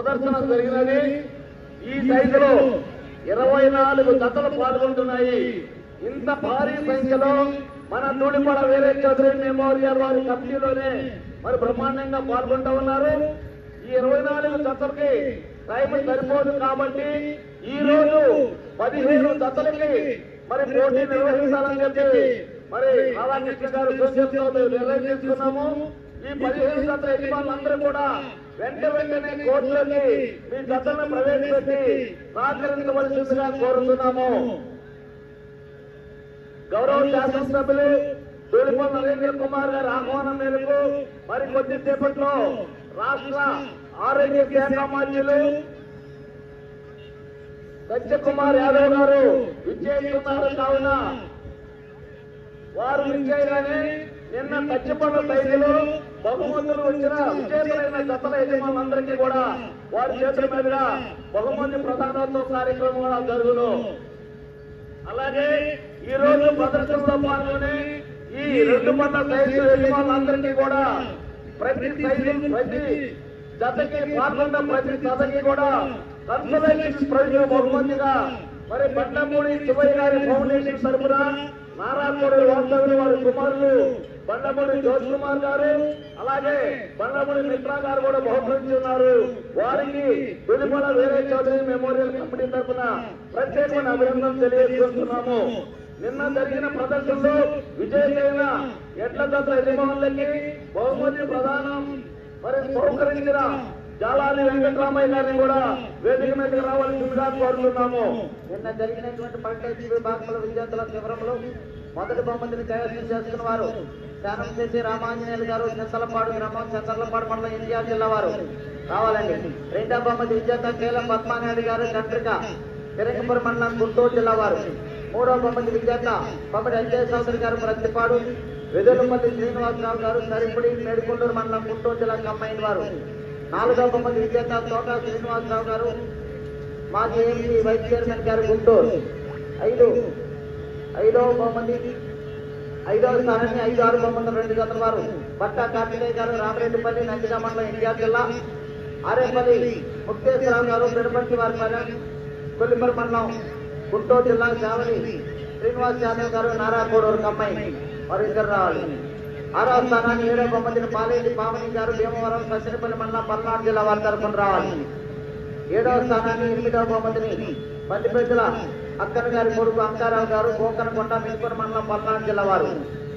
ప్రదర్శన జరిగినది. ఈ సైజులో ఇరవై నాలుగు జతలు పాల్గొంటున్నాయి. ఇంత భారీ సంఖ్యలో మన తూడిపడ వేరే చౌదరి మెమోరియల్ వారి కమిటీలోనే మరి బ్రహ్మాండంగా పాల్గొంటూ ఉన్నారు. ఈ ఇరవై నాలుగు జతలకి టైం సరిపోదు కాబట్టి ఈ రోజు పదిహేను జతలకి మరి పోటీ నిర్వహించాలని చెప్పి మరి రాధాకృష్ణ గారు నిర్ణయం తీసుకున్నాము. ఈ పదిహేను జత యజమానులందరూ కూడా వెంట వెంటనే కోర్టులోకి మీ జతలను ప్రవేశపెట్టి సహకరించవలసిందిగా కోరుతున్నాము. గౌరవ శాసనసభ్యులు తూలిపల్లి నరేంద్ర కుమార్ గారి ఆహ్వానం మేరకు మరి కొద్దిసేపట్లో రాష్ట్ర ఆరోగ్య శాఖ మంత్రులు సత్యకుమార్ యాదవ్ గారు విజయిస్తున్నారు కావున వారు విజయగానే నిన్న పచ్చిపండ్ల సైజులో బహుమతులు వచ్చిన విజేతలైన జతల యజమానులందరికీ కూడా వారి చేతుల మీదుగా బహుమతి ప్రధానోత్సవ కార్యక్రమం కూడా జరుగును. అలాగే ఈ రోజు ప్రదర్శనలో పాల్గొని ఈ రెండు పంట సైజు యజమానులందరికీ కూడా ప్రతి సైజు ప్రతి జతకి పాల్గొన్న ప్రతి జతకి కూడా కన్సల్టేషన్ ప్రజలు బహుమతిగా మరి బండమూడి శివయ్య గారి ఫౌండేషన్ తరఫున నారాయణపూడి వాస్తవులు వారి కుమారులు బండమూడి జోష్ కుమార్ గారు అలాగే బండమూడి మిత్రా గారు కూడా బహుకరించి ఉన్నారు వారికి వెలుపల వేరే చౌదరి మెమోరియల్ కమిటీ తరఫున ప్రత్యేకమైన అభినందన తెలియజేస్తున్నాము. నిన్న జరిగిన ప్రదర్శనలో విజయమైన ఎడ్ల దత్త యజమానులకి బహుమతి ప్రధానం మరి సౌకరించిన జాలాలి వెంకటరామయ్య గారిని కూడా వేదిక మీదకి రావాల్సిందిగా కోరుతున్నాము. నిన్న జరిగినటువంటి పంచాయతీ విభాగంలో విద్యార్థుల శిబిరంలో మొదటి బహుమతిని కైవసం చేసుకున్న వారు స్నానం చేసి రామాంజనేయులు గారు చింతలపాడు గ్రామం చంద్రలపాడు మండలం ఎన్టీఆర్ జిల్లా వారు. రావాలండి. రెండవ బహుమతి విజేత కేలం పద్మానాయుడు గారు చంద్రిక తిరంగపురం మండలం గుంటూరు జిల్లా వారు. మూడవ బహుమతి విజేత బొమ్మడి అజయ్ చౌదరి గారు ప్రతిపాడు వెదులపల్లి శ్రీనివాసరావు గారు సరిపుడి మేడుకొండూరు మండలం గుంటూరు జిల్లా కమ్మైన వారు. నాలుగవ బహుమతి విజేత తోట శ్రీనివాసరావు గారు మాజీ ఎంపీ వైస్ చైర్మన్ గారు గుంటూరు. ఐదు ఐదవ బహుమతి ఐదవ స్థానాన్ని ఐదు ఆరు బహుమతులు రెండు జతల వారు. పట్ట కార్తికేయ గారు రామరెడ్డిపల్లి నందిగా మండలం ఎన్టీఆర్ జిల్లా. ఆరేపల్లి ముక్తేశ్వరరావు గారు పెడపర్తి వారి పల్లె కొల్లిపల్లి మండలం గుంటూరు జిల్లా చావలి. శ్రీనివాస్ యాదవ్ గారు నారాకోడూరు అమ్మాయి వారు ఇద్దరు రావాలి ఆరో స్థానాన్ని ఏడవ బహుమతిని పాలేటి పావని గారు భీమవరం సత్యనపల్లి మండలం పల్నాడు జిల్లా వారి తరఫున రావాలి. ఏడవ స్థానాన్ని ఎనిమిదవ బహుమతిని మధ్యప్రదేశ్ల అక్కన గారి కొడుకు అంకారావు గారు గోకనకొండ మిల్పూర్ మండలం పల్నాడు జిల్లా వారు.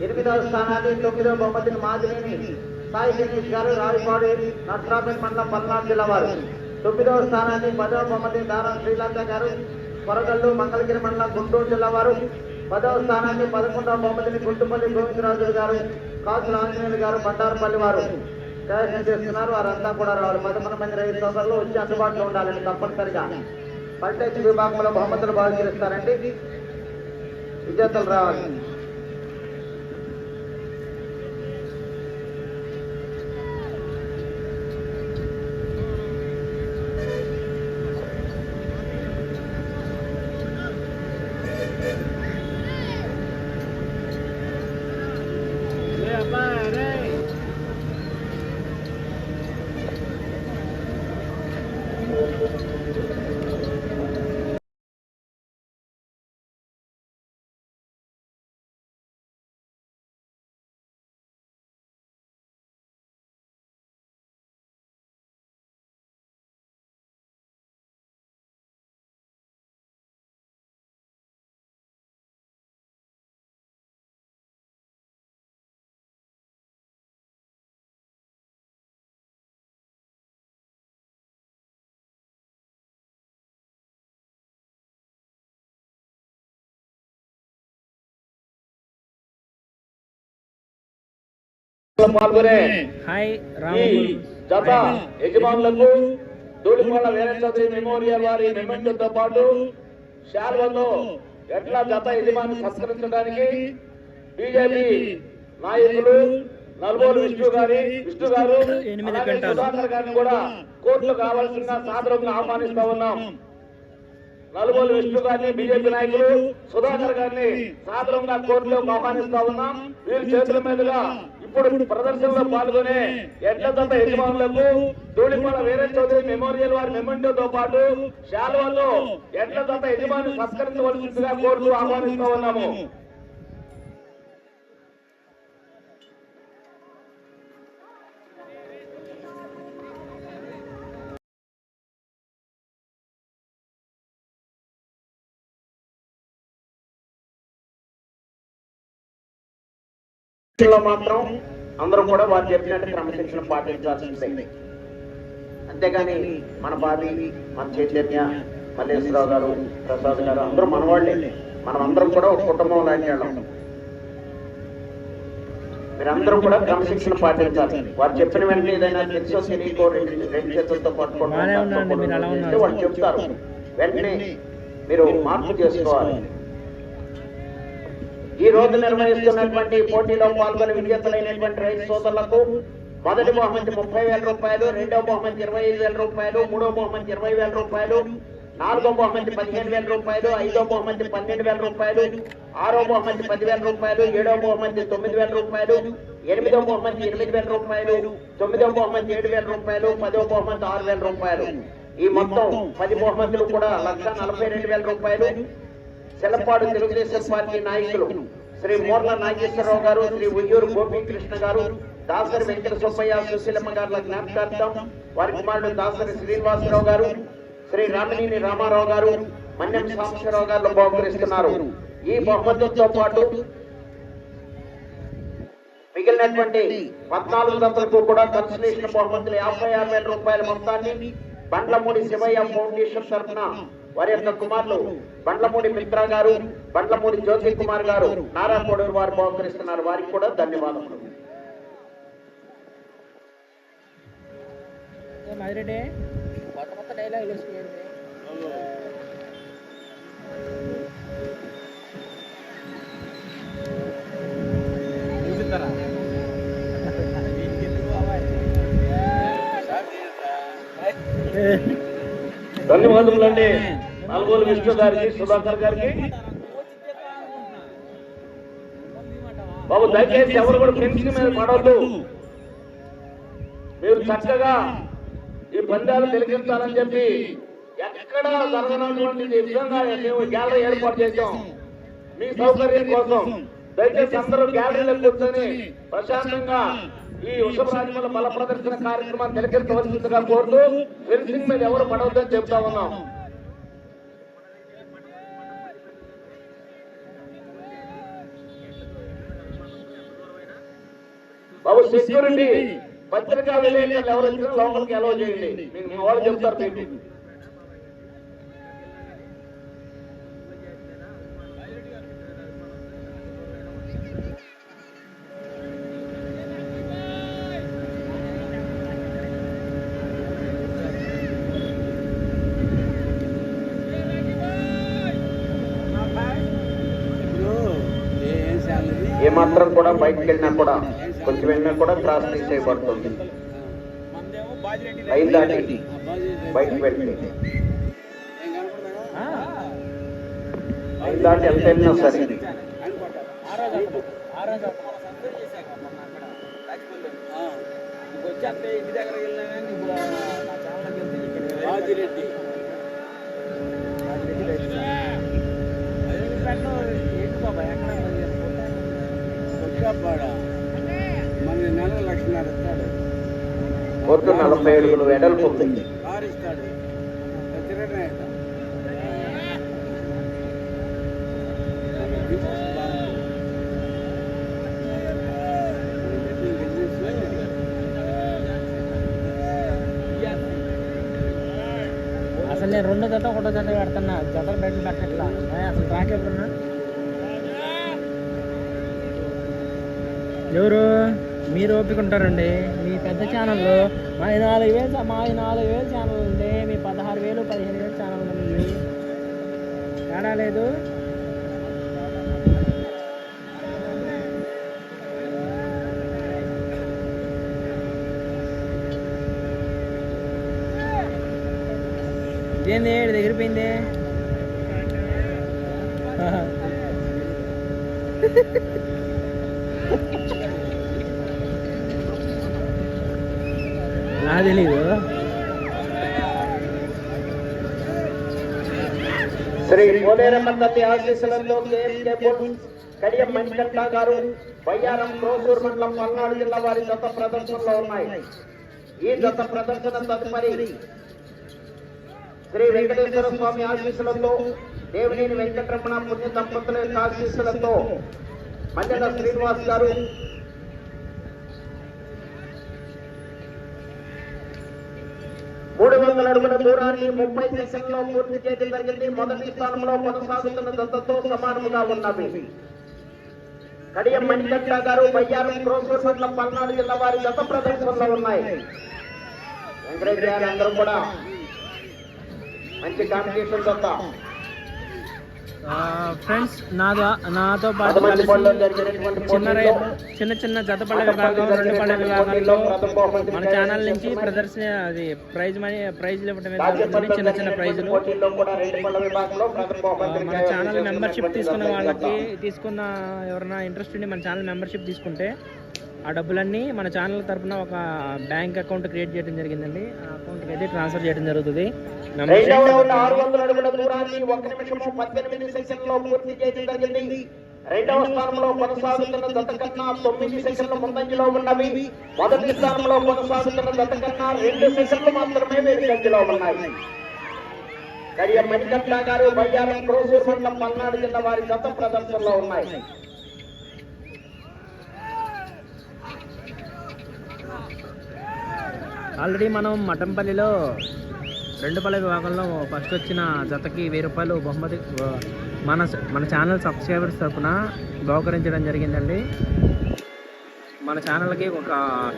ఎనిమిదవ స్థానాన్ని తొమ్మిదవ బహుమతిని మాదిరిని సాయి గణేష్ గారు రావిపాడు నట్రాపేట మండలం పల్నాడు జిల్లా వారు. తొమ్మిదవ స్థానాన్ని పదవ బహుమతిని దారా శ్రీలంక గారు కొరగల్లు మంగళగిరి మండలం గుంటూరు జిల్లా వారు. పదవ స్థానాన్ని పదకొండవ బహుమతిని గుంటుపల్లి గోవిందరాజు గారు కాసుల ఆంజనేయులు గారు బండారపల్లి వారు. ప్రయత్నం చేస్తున్నారు. వారంతా కూడా రావాలి. పదకొండు మంది రైతు సోదరులు వచ్చి అందుబాటులో ఉండాలని తప్పనిసరిగా పంచాయతీ విభాగంలో బహుమతులు బాగా బహుకరిస్తారండి. విజేతలు రావాలి. పాల్గొనే జత యజమానులకు ధూళిపాల వీరచంద్రి మెమోరియల్ వారి మెమెంటోతో పాటు శాల్వతో ఎట్లా జత యజమాని సత్కరించడానికి బీజేపీ నాయకులు నల్గోలు విష్ణు గారి విష్ణు గారు. సుధాకర్ గారిని కూడా కోర్టులో కావాల్సిన సాదరంగా ఆహ్వానిస్తా ఉన్నాం. నలుగురు విష్ణు గారిని బీజేపీ నాయకులు సుధాకర్ గారిని సాదరంగా కోర్టులోకి ఆహ్వానిస్తా ఉన్నాం. వీరి చేతుల మీదుగా ఇప్పుడు ప్రదర్శనలో పాల్గొనే ఎడ్ల జత యజమానులకు ధూళిపాల వీరే చౌదరి మెమోరియల్ వారి మెమెంటోతో పాటు శాలువల్లో ఎడ్ల జత యజమాని సత్కరించవలసిందిగా కోరుతూ ఆహ్వానిస్తూ ఉన్నాము. మాత్రం అందరూ కూడా వారు చెప్పినట్టు క్రమశిక్షణ పాటించాల్సిందే అంతేగాని మన బాధి మన చైతన్య మల్లేశ్వరరావు గారు ప్రసాద్ గారు అందరూ మన వాళ్ళే మనం అందరం కూడా ఒక కుటుంబం లాంటి వాళ్ళం. మీరందరూ కూడా క్రమశిక్షణ పాటించాలి. వారు చెప్పిన వెంటనే ఏదైనా తెలుసో తెలియకో రెండు రెండు చేతులతో పట్టుకోవడం. వాళ్ళు చెప్తారు. వెంటనే మీరు మార్పు చేసుకోవాలి. ఈ రోజు నిర్వహిస్తున్నటువంటి పోటీలో పాల్గొని విజేతలైనటువంటి రైతు సోదరులకు మొదటి బహుమతి ముప్పై వేల రూపాయలు రెండో బహుమతి ఇరవై ఐదు వేల రూపాయలు మూడో బహుమతి ఇరవై వేల రూపాయలు నాలుగో బహుమతి పదిహేను వేల రూపాయలు ఐదో బహుమతి పన్నెండు వేల రూపాయలు ఆరో బహుమతి పదివేల రూపాయలు ఏడో బహుమతి తొమ్మిది వేల రూపాయలు ఎనిమిదో బహుమతి ఎనిమిది వేల రూపాయలు తొమ్మిదో బహుమతి ఏడు వేల రూపాయలు పదో బహుమతి ఆరు వేల రూపాయలు. ఈ మొత్తం పది బహుమతులు కూడా లక్ష నలభై రెండు వేల రూపాయలు. చెల్లపాడు తెలుగుదేశం పార్టీ నాయకులు శ్రీ మోర్ల నాగేశ్వరరావు గారు శ్రీ ఉయ్యూరు గోపీకృష్ణ గారు దాసరి వెంకట సుబ్బయ్య సుశీలమ్మ గారుల జ్ఞాపకార్థం వారి కుమారుడు దాసరి శ్రీనివాసరావు గారు శ్రీ రామినేని రామారావు గారు మన్యం సాంబశివరావు గారు బహుకరిస్తున్నారు. ఈ బహుమతులతో పాటు మిగిలినటువంటి పద్నాలుగు దంతలకు కూడా కన్సలేషన్ బహుమతులు యాభై ఆరు వేల రూపాయల మొత్తాన్ని బండ్లమూడి శివయ్య ఫౌండేషన్ తరఫున వారి యొక్క కుమారులు బండ్లమూడి మిత్ర గారు బండ్లమూడి జ్యోతి కుమార్ గారు నారా కోడూరు వారు బహుకరిస్తున్నారు. వారికి కూడా ధన్యవాదములు. వేసుకున్నారు ధన్యవాదములండి. నల్గోలు విష్ణు గారికి సుధాకర్ గారికి. బాబు దయచేసి ఎవరు కూడా పెన్షన్ మీద పడవద్దు మీరు చక్కగా ఈ పందాలు తిలకించాలని చెప్పి ఎక్కడ జరగనటువంటి విధంగా మేము గ్యాలరీ ఏర్పాటు చేశాం. మీ సౌకర్యం కోసం దయచేసి అందరూ గ్యాలరీలో కూర్చొని ప్రశాంతంగా ఈ వృషభరాజముల బల ప్రదర్శన కార్యక్రమాన్ని తిలకించవలసిందిగా కోరుతూ ఫెన్సింగ్ మీద ఎవరు పడవద్దని చెప్తా ఉన్నాం. సెక్యూరిటీ. పత్రికా విలేకరులు ఎవరు లోపలికి అలౌ చేయండి. మీకు మా వాళ్ళు చెప్తారు మీకు ఏ మాత్రం కూడా బయటకు వెళ్ళినా కూడా కొంచెం వెళ్ళినా కూడా క్రాస్ చేయబడుతుంది. లైన్ దాటి బయటకు వెళ్తే లైన్ దాటి ఎంత వెళ్ళినా సరే. వచ్చేస్తే ఇంటి దగ్గర వెళ్ళినా కానీ ఇప్పుడు నా ఛానల్కి వెళ్తే ఇక్కడ రాజిరెడ్డి ఏంటి బాబా ఎక్కడ వచ్చాపాడ మన నెల లక్షన్నర ఇస్తాడు. కోర్టు నలభై ఏడుగులు వెడల్పు ఉంది. కారు ఇస్తాడు ఖచ్చితంగా ఇస్తాడు. అసలు నేను రెండో జత ఒకటో జత పెడుతున్నా. జతలు బయట పెట్టట్లా. అసలు ట్రాక్ ఎప్పుడున్నా ఎవరు? మీరు ఓపిక ఉంటారండి మీ పెద్ద ఛానల్లో మా నాలుగు వేలు మా నాలుగు వేలు ఛానల్ ఉంది. మీ పదహారు వేలు పదిహేను వేలు ఛానల్ ఉంది తేడా లేదు. ఏంది? దగ్గర పోయింది? తెలీదు. శ్రీ పోలేరమ్మ తల్లి ఆశీస్సులతో కడియం గారు బయ్యారం మండలం పల్నాడు జిల్లా వారి జత ప్రదర్శనలో ఉన్నాయి. ఈ జత ప్రదర్శన తదుపరి శ్రీ వెంకటేశ్వర స్వామి ఆశీస్సులతో దేవినేని వెంకటరమణ పుణ్య దంపతుల యొక్క ఆశీస్సులతో మల్లెల శ్రీనివాస్ గారు మూడు వందల అడుగుల దూరాన్ని ముప్పై సెకండ్లో పూర్తి చేయడం జరిగింది. మొదటి స్థానంలో కొనసాగుతున్న దత్తతో సమానముగా ఉన్నవి. కడియం మణికంఠ గారు బయ్యారం క్రోసూర్ మండలం పల్నాడు జిల్లా వారి గత ప్రదర్శనలో ఉన్నాయి. వెంకటరెడ్డి గారు అందరూ కూడా మంచి కాంపిటీషన్ దత్త ఫ్రెండ్స్ నాతో నాతో పాటు చిన్న రై- పోటీల్లో చిన్న చిన్న జతపళ్ళ విభాగం రెండు పళ్ళ విభాగంలో మన ఛానల్ నుంచి ప్రదర్శన అది ప్రైజ్ మనీ ప్రైజ్లు ఇవ్వడం జరుగుతుంది చిన్న చిన్న ప్రైజులు మన ఛానల్ మెంబర్షిప్ తీసుకున్న వాళ్ళకి. తీసుకున్న ఎవరైనా ఇంట్రెస్ట్ ఉండి మన ఛానల్ మెంబర్షిప్ తీసుకుంటే ఆ డబ్బులన్నీ మన ఛానల్ తరపున ఒక బ్యాంక్ అకౌంట్ క్రియేట్ చేయడం జరిగిందండి. ఆ అకౌంట్కి అయితే ట్రాన్స్ఫర్ చేయడం జరుగుతుంది. రెండవ ఆరు వందల అడుగుల దూరాన్ని ఒక నిమిషము పద్దెనిమిది సెకండ్లో పూర్తి చేయడం జరిగింది. స్థానంలో కొనసాగుతున్న దత్త కన్నా తొమ్మిది సెకండ్ల ముందంజలో ఉన్నవి. మొదటి స్థానంలో కొనసాగుతున్న దత్త కన్నా రెండు సెకండ్లు మాత్రమే వెనుకంజలో ఉన్నాయి. కడియం మణికంఠ గారు బయ్యారం క్రోసూర్ మండలం పల్నాడు జిల్లా వారి గత ప్రదర్శనలో ఉన్నాయి. ఆల్రెడీ మనం మటంపల్లిలో రెండు పల్లె విభాగంలో ఫస్ట్ వచ్చిన జతకి వెయ్యి రూపాయలు బహుమతి మన మన ఛానల్ సబ్స్క్రైబర్స్ తరఫున బహుకరించడం జరిగిందండి. మన ఛానల్కి ఒక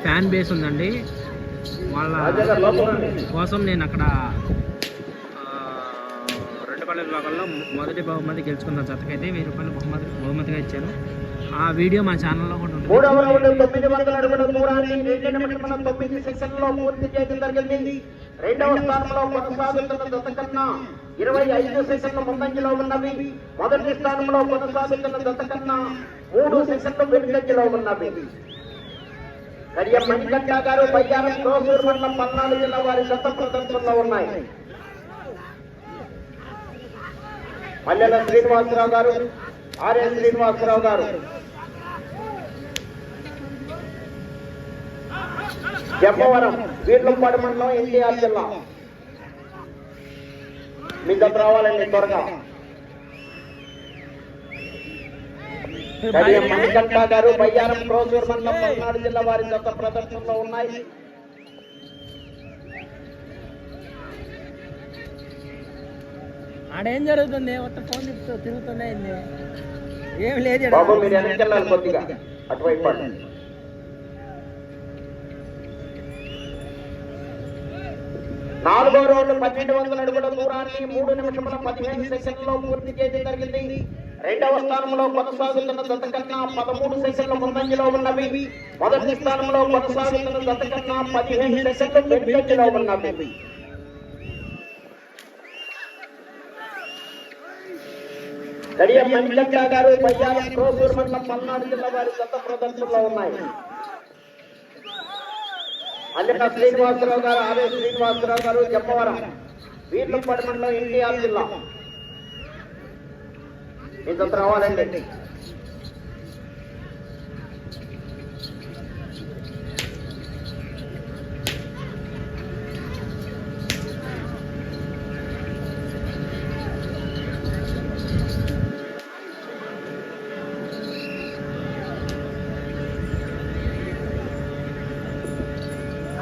ఫ్యాన్ బేస్ ఉందండి. వాళ్ళ కోసం నేను అక్కడ రెండు పల్లె విభాగంలో మొదటి బహుమతి గెలుచుకున్న జతకైతే వెయ్యి రూపాయలు బహుమతి బహుమతిగా ఇచ్చాను. ఆ వీడియో మా ఛానల్లో కూడా మూడవ రౌండ్ తొమ్మిది వందల అడుగుల దూరాన్ని రెండు నిమిషముల తొమ్మిది సెకండ్లో పూర్తి చేయడం జరిగింది. రెండవ స్థానంలో కొనసాగుతున్న దశ కన్నా ఇరవై ఐదు సెకండ్ల ముందంజలో ఉన్నవి. మొదటి స్థానంలో కొనసాగుతున్న దశ కన్నా మూడు సెకండ్లు వెనుకంజలో ఉన్నవి. కడియం మణికంఠ గారు బయ్యారం క్రోసూర్ మండలం పల్నాడు జిల్లా వారి గత ప్రదర్శనలో ఉన్నాయి. మల్లెల శ్రీనివాసరావు గారు ఆర్ఎస్ శ్రీనివాసరావు గారు. జమ్మవరం వీర్లంపాడు మండలం ఎన్టీఆర్ జిల్లా. మీ దగ్గర రావాలండి త్వరగా. మణికంఠ గారు బయ్యారం క్రోసూర్ మండలం పల్నాడు జిల్లా వారి గత ప్రదర్శనలో ఉన్నాయి. ఆడేం జరుగుతుంది? మొత్తం ఫోన్ తిరుగుతున్నాయి ఏం లేదు. బాబు మీరు వెనకెళ్ళాలి కొద్దిగా. అటువైపు నాలుగో రోజు పన్నెండు వందల అడుగుల దూరాన్ని మూడు నిమిషముల పదిహేను సెకండ్లో పూర్తి చేయడం జరిగింది. రెండవ స్థానంలో కొనసాగుతున్న దత్త కన్నా పదమూడు సెకండ్ల ముందంజలో ఉన్నవి. మొదటి స్థానంలో కొనసాగుతున్న దత్త కన్నా పదిహేను సెకండ్లు వెనుకంజలో ఉన్నవి. కడియం మంజక్క గారు బయ్యారం క్రోసూర్ మండలం పల్నాడు జిల్లా వారి గత ప్రదర్శనలో ఉన్నాయి. అల్లెట శ్రీనివాసరావు గారు ఆర్ఏ శ్రీనివాసరావు గారు చెప్పవరం. వీర్లపాడు మండలం ఎన్టీఆర్ జిల్లా. ఇంత రావాలండి.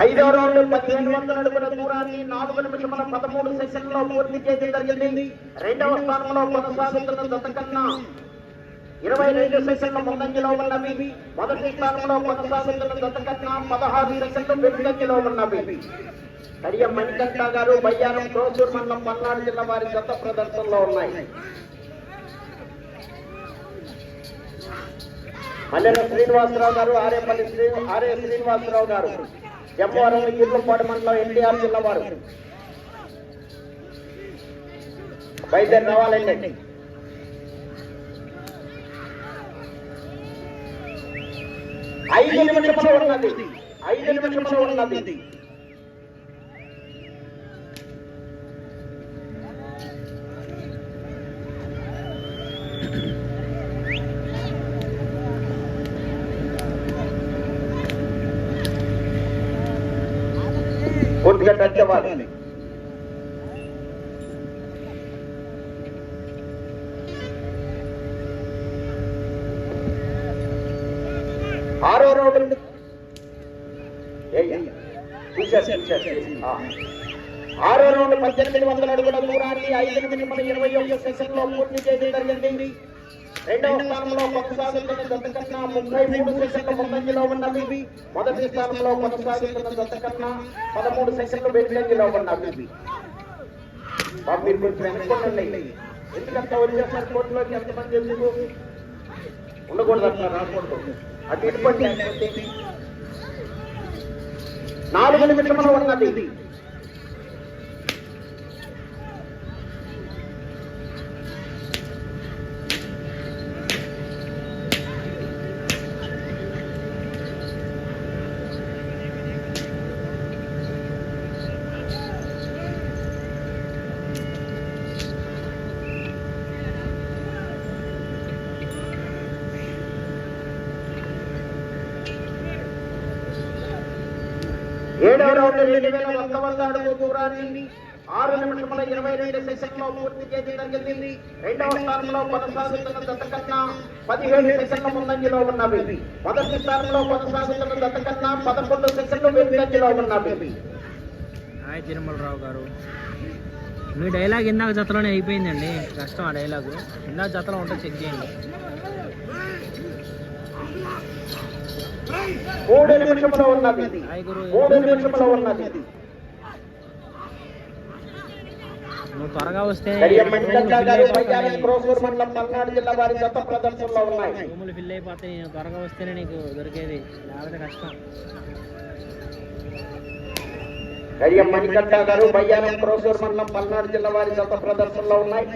ఐదవ రౌండ్ పదిహేను వందల అడుగుల దూరాన్ని నాలుగు నిమిషముల పదమూడు సెషన్లో పూర్తి చేయడం జరిగింది. రెండవ స్థానంలో కొనసాగుతున్న దశ ఇరవై రెండు సెషన్ల ముందంజలో ఉన్నవి. మొదటి స్థానంలో కొనసాగుతున్న దశ పదహారు సెషన్లు వెనుకంజలో ఉన్నవి. కడియ మణికంఠ గారు బయ్యారం క్రోసూర్ మండలం మల్నాడు జిల్లా వారి గత ప్రదర్శనలో ఉన్నాయి. మల్లెల శ్రీనివాసరావు గారు ఆరేపల్లి శ్రీ ఆర్ఏ శ్రీనివాసరావు గారు. జమ్మవరం ఇర్లపాడు మండలం ఎన్టీఆర్ జిల్లా వారు. బయలుదేరి రావాలండి. ఐదు నిమిషములు ఉన్నది. ఐదు నిమిషములు ఉన్నది కొద్దిగా టచ్ అవ్వాలి ఆరో రౌండ్ చూశారు చూశారు ఆ. ఆరో రౌండ్ పద్దెనిమిది వందల అడుగుల దూరాన్ని ఐదు నిమిషముల ఇరవై ఒక్క సెషన్లో పూర్తి చేయడం జరిగింది. రెండవ స్థానంలో కొనసాగుతున్న జత కన్నా ముప్పై మూడు సెషన్ల ముందంజలో ఉన్నవి మొదటి స్థానంలో కొనసాగుతున్న జత కన్నా పదమూడు సెషన్లు వెనుకంజలో ఉన్నవి మీరు కొంచెం వెనుకోండి ఎందుకంటే వచ్చేసారి కోర్టులోకి? ఎంతమంది ఎందుకు? ఉండకూడదు అట్లా రాకూడదు. అటు ఇటువంటి నాలుగు నిమిషములు ఉన్నది. ఏడవ రెండు వేల ఒక్క వంద అడుగు దూరాన్ని ఆరు నిమిషముల ఇరవై రెండు సెషన్లో పూర్తి చేయడం జరిగింది. రెండవ స్థానంలో కొనసాగుతున్న దత్త కన్నా పదిహేడు సెషన్లు ముందంజలో ఉన్నవి మొదటి స్థానంలో కొనసాగుతున్న దత్త కన్నా పదకొండు సెషన్లు వెనుకంజలో ఉన్నవి హాయ్ తిరుమలరావు గారు. మీ డైలాగ్ ఇందాక జతలోనే అయిపోయిందండి. కష్టం ఆ డైలాగు. ఇందాక జతలో ఉంటే చెక్ చేయండి. మూడు నిమిషములో ఉన్నది. మూడు నిమిషములో ఉన్నది. నువ్వు త్వరగా వస్తే రూములు ఫిల్ అయిపోతే నేను త్వరగా వస్తేనే నీకు దొరికేది. లేకపోతే కష్టం. కడియం మణికంఠ గారు బయ్యాలం క్రోసూర్ మండలం పల్నాడు జిల్లా వారి జత ప్రదర్శనలో ఉన్నాయి.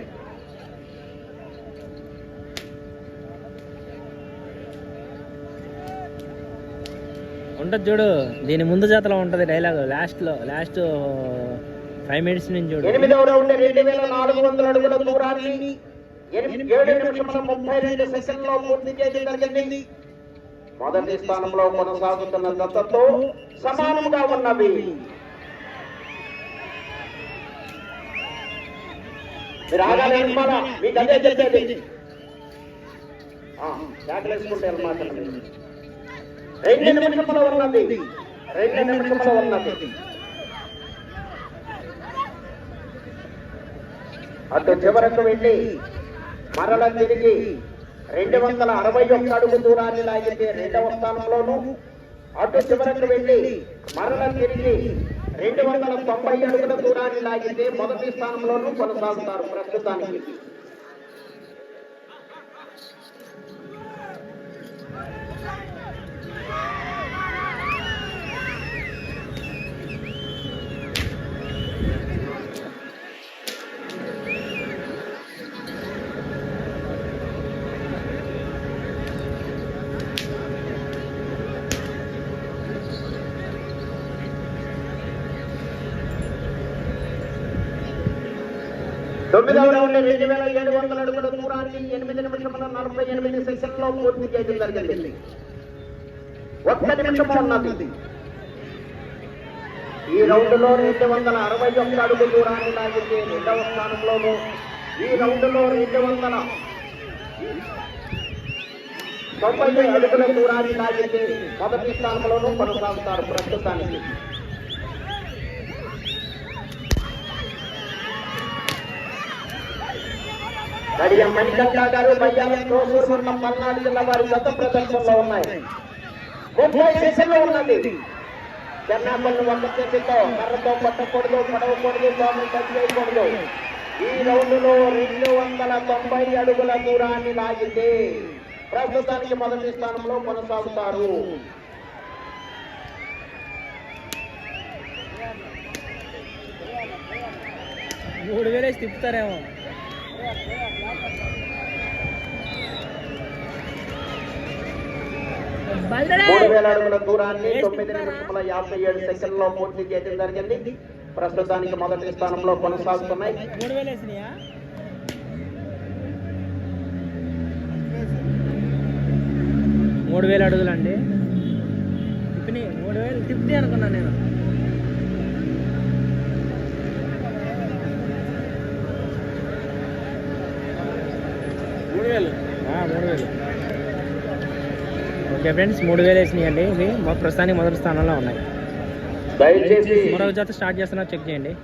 ఉంటుంది చూడు దీని ముందు జాతలో ఉంటుంది డైలాగ్ లాస్ట్లో లాస్ట్ ఫైవ్ మినిట్స్ నుంచి చూడు. ఎనిమిదవ రౌండ్ రెండు వేల నాలుగు వందల అడుగుల దూరాన్ని ఏడు నిమిషముల ముప్పై రెండు సెషన్లో పూర్తి చేయడం జరిగింది. మొదటి స్థానంలో కొనసాగుతున్న దత్తతో సమానంగా ఉన్నవి మీరు ఆగాలి మీకు అదే చెప్పేది. ఆ, వెళ్ళమాట రెండు నిమిషముల ఉన్నది రెండు నిమిషముల ఉన్నది అటు చివరకు వెళ్ళి మరల తిరిగి రెండు వందల అరవై ఒక్క అడుగు దూరాన్ని లాగితే రెండవ స్థానంలోను. అటు చివరకు వెళ్ళి మరల తిరిగి రెండు వందల తొంభై అడుగుల దూరాన్ని లాగితే మొదటి స్థానంలోనూ కొనసాగుతారు ప్రస్తుతానికి. తొమ్మిదవ రౌండ్ రెండు వేల ఏడు వందల అడుగుల దూరాన్ని ఎనిమిది నిమిషముల నలభై ఎనిమిది సెషన్లో పూర్తి చేయడం జరిగింది. ఒక్క నిమిషం ఉన్నది. ఈ రౌండ్లో రెండు వందల అరవై ఒక్క అడుగు దూరాన్ని లాగితే రెండవ స్థానంలోను ఈ రౌండ్లో రెండు వందల తొంభై అడుగుల దూరాన్ని లాగితే మొదటి స్థానంలోనూ కొనసాగుతారు ప్రస్తుతానికి. కడియం మణికంఠ గారు బయ్యాలం క్రోసూర్ మండలం పల్నాడు జిల్లా వారి గత ప్రదర్శనలో ఉన్నాయి. ముప్పై సెషన్లో ఉన్నది. చెన్నాపల్లి వంద చేతితో కర్రతో పట్టకూడదు పడవకూడదు బాబు టచ్ చేయకూడదు ఈ రౌండ్లో రెండు వందల తొంభై అడుగుల దూరాన్ని లాగితే ప్రస్తుతానికి మొదటి స్థానంలో కొనసాగుతారు. మూడు వేలు తిప్పుతారేమో. మూడు వేల అడుగుల దూరాన్ని తొమ్మిది నిమిషముల యాభై ఏడు సెకండ్లో పూర్తి చేయడం జరిగింది. ప్రస్తుతానికి మొదటి స్థానంలో కొనసాగుతున్నాయి. మూడు వేలు అడుగులండి. తిప్పిని మూడు వేలు తిప్పి అనుకున్నాను నేను. మూడు వేలు ఓకే ఫ్రెండ్స్ మూడు వేలు వేసినాయండి. ఇవి మొ- ప్రస్తుతానికి మొదటి స్థానంలో ఉన్నాయి. దయచేసి మరొక జత స్టార్ట్ చేస్తున్నా చెక్ చేయండి.